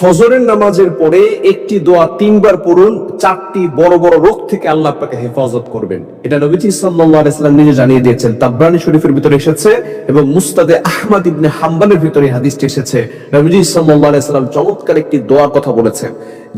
ফজরের নামাজের পরে একটি দোয়া তিনবার পড়ুন, চারটি বড় বড় রোগ থেকে আল্লাহ আপনাকে হেফাজত করবেন। এটা নবীজি সাল্লাম নিজে জানিয়ে দিয়েছেন। তাবরানী শরীফের ভিতরে এসেছে এবং মুস্তাদে আহমদ ইবনে হাম্বলের ভিতরে হাদিসটি এসেছে। নবীজি সাল্লাল্লাহু চমৎকার একটি দোয়ার কথা বলেছেন।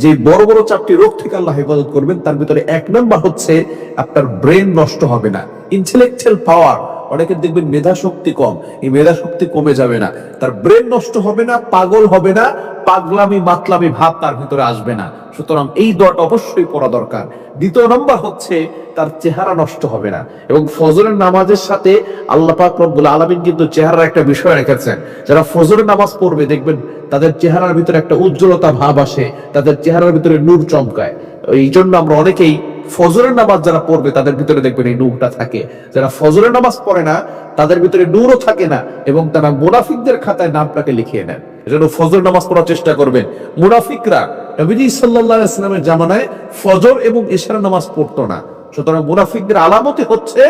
যে বড় বড় চারটি রোগ থেকে আল্লাহ হেফাজত করবেন, তার ভিতরে এক নম্বর হচ্ছে আপনার ব্রেন নষ্ট হবে না। ইন্টেলেকচুয়াল পাওয়ার অনেকের দেখবেন মেধা শক্তি কম। এই মেধা শক্তি কমে যাবে না। তার ব্রেন নষ্ট হবে না, পাগল হবে না, পাগলামি, মাতলামি ভাব তার ভিতরে আসবে না। সুতরাং এই দোয়াটা অবশ্যই পড়া দরকার। দ্বিতীয় নম্বর হচ্ছে, তার চেহারা নষ্ট হবে না। এবং ফজরের নামাজের সাথে আল্লাহ পাক রব্বুল আলামিন কিন্তু চেহারার একটা বিষয় রেখেছেন। যারা ফজরের নামাজ পড়বে, দেখবেন তাদের চেহারার ভিতরে একটা উজ্জ্বলতা ভাব আসে, তাদের চেহারার ভিতরে নূর চমকায়। এই জন্য আমরা অনেকেই ফজরের নামাজ যারা পড়বে, তাদের ভিতরে দেখবেন এই নূরটা থাকে। যারা ফজরের নামাজ পড়ে না, তাদের ভিতরে নূরও থাকে না এবং তারা মুনাফিকদের খাতায় নামটাকে লিখিয়ে নেন। এজন্য ফজর নামাজ পড়ার চেষ্টা করবেন। মুনাফিকরা নবীজি সাল্লাল্লাহু আলাইহি সাল্লামের জামানায় ফজর এবং এশার নামাজ পড়তো না। সুতরাং মুনাফিকদের আলামতে হচ্ছে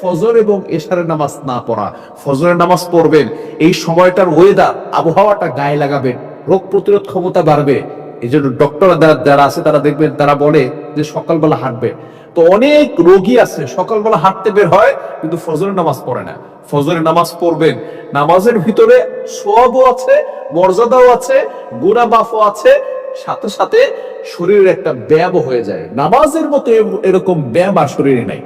ফজর এবং এশারের নামাজ না পড়া। ফজরের নামাজ পড়বেন। এই সময়টার ওয়েদার আবহাওয়াটা গায়ে লাগাবেন। রোগ প্রতিরোধ ক্ষমতা বাড়বে। এই জন্য ডক্টর যারা আছে, তারা দেখবেন, তারা বলে যে সকালবেলা হাঁটবে। তো অনেক রোগী আছে, সকালবেলা হাঁটতে বের হয়, কিন্তু ফজরের নামাজ পড়ে না। ফজরের নামাজ পড়বেন। নামাজের ভিতরে সোয়াবও আছে, মর্যাদাও আছে গুণা মাফও আছে, সাথে সাথে শরীরের একটা ব্যায়ামও হয়ে যায়। নামাজের মতো এরকম ব্যায়াম আর শরীরে নাই।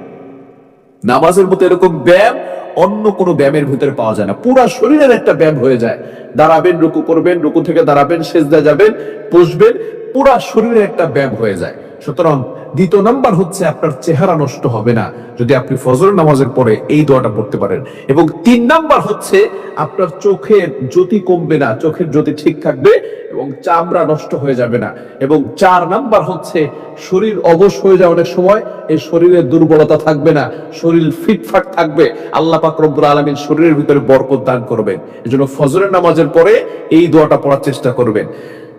নামাজের মতো এরকম ব্যায়াম অন্য কোনো ব্যায়ামের ভিতরে পাওয়া যায় না। পুরা শরীরের একটা ব্যায়াম হয়ে যায়। দাঁড়াবেন, রুকু করবেন, রুকু থেকে দাঁড়াবেন সেজদা যাবেন, পুষবেন, পুরা শরীরের একটা ব্যায়াম হয়ে যায়। সুতরাং দ্বিতীয় নাম্বার হচ্ছে আপনার চেহারা নষ্ট হবে না। যদি আপনি ফজর নামাজের পরে এই দোয়াটা পড়তে পারেন। এবং তিন নাম্বার হচ্ছে আপনার চোখের জ্যোতি কমবে না, চোখের জ্যোতি ঠিক থাকবে এবং চামড়া নষ্ট হয়ে যাবে না। এবং চার নাম্বার হচ্ছে শরীর অবশ হয়ে যায় অনেক সময়, এই শরীরের দুর্বলতা থাকবে না, শরীর ফিটফাট থাকবে। আল্লাহ পাক রব্বুল শরীরের ভিতরে বরকত দান করবেন। এজন্য ফজরের নামাজের পরে এই দোয়াটা পড়ার চেষ্টা করবেন।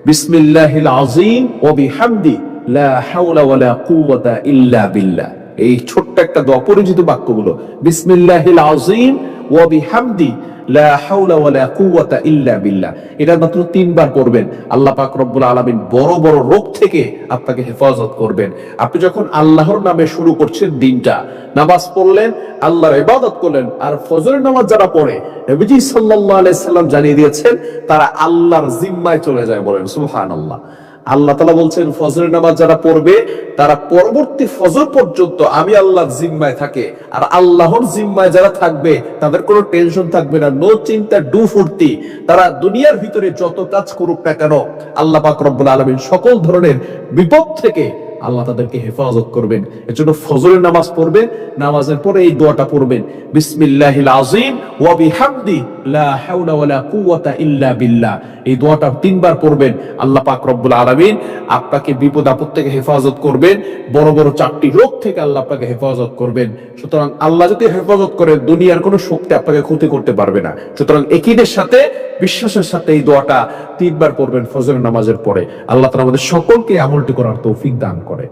বিসমিল্লাহিল আযীম ওয়া বিহামদি। এই ছোট্ট একটা দোয়া পরিচিত বাক্যগুলো হেফাজত করবেন। আপনি যখন আল্লাহর নামে শুরু করছেন দিনটা, নামাজ পড়লেন, আল্লাহর ইবাদত করলেন, আর ফজরের নামাজ যারা পড়ে সাল্লাম জানিয়ে দিয়েছেন, তারা আল্লাহর জিম্মায় চলে যায় বলেন, সুবহানাল্লাহ। আল্লাহ তালা বলছেন, ফজরের নামাজ যারা পড়বে, তারা পরবর্তী ফজর পর্যন্ত আমি আল্লাহর জিম্মায় থাকে। আর আল্লাহর জিম্মায় যারা থাকবে, তাদের কোনো টেনশন থাকবে না, নো চিন্তা, ডু ফুর্তি। তারা দুনিয়ার ভিতরে যত কাজ করুক না কেন, আল্লাহ পাক আলমিন সকল ধরনের বিপদ থেকে আল্লাহ তাদেরকে হেফাজত করবেন। এর জন্য ফজরের নামাজ পড়বেন, নামাজের পরে এই দোয়াটা পড়বেন। বিসমিল্লাহিল আযীম ওয়া বিহামদি লা হাওলা ওয়ালা কুওয়াতা ইল্লা বিল্লাহ। এই দোয়াটা তিনবার পড়বেন। আল্লাহ পাক রব্বুল আলামিন আপনাকে বিপদ আপদ থেকে হেফাজত করবেন। বড় বড় চারটি রোগ থেকে আল্লাহ আপনাকে হেফাজত করবেন। সুতরাং আল্লাহ যদি হেফাজত করে দুনিয়ার কোনো শক্তি আপনাকে ক্ষতি করতে পারবে না। সুতরাং একইদের সাথে বিশ্বাসের সাথে এই দোয়াটা তিনবার পড়বেন ফজরের নামাজের পরে। আল্লাহ তালা আমাদের সকলকে আমলটি করার তৌফিক দান করে।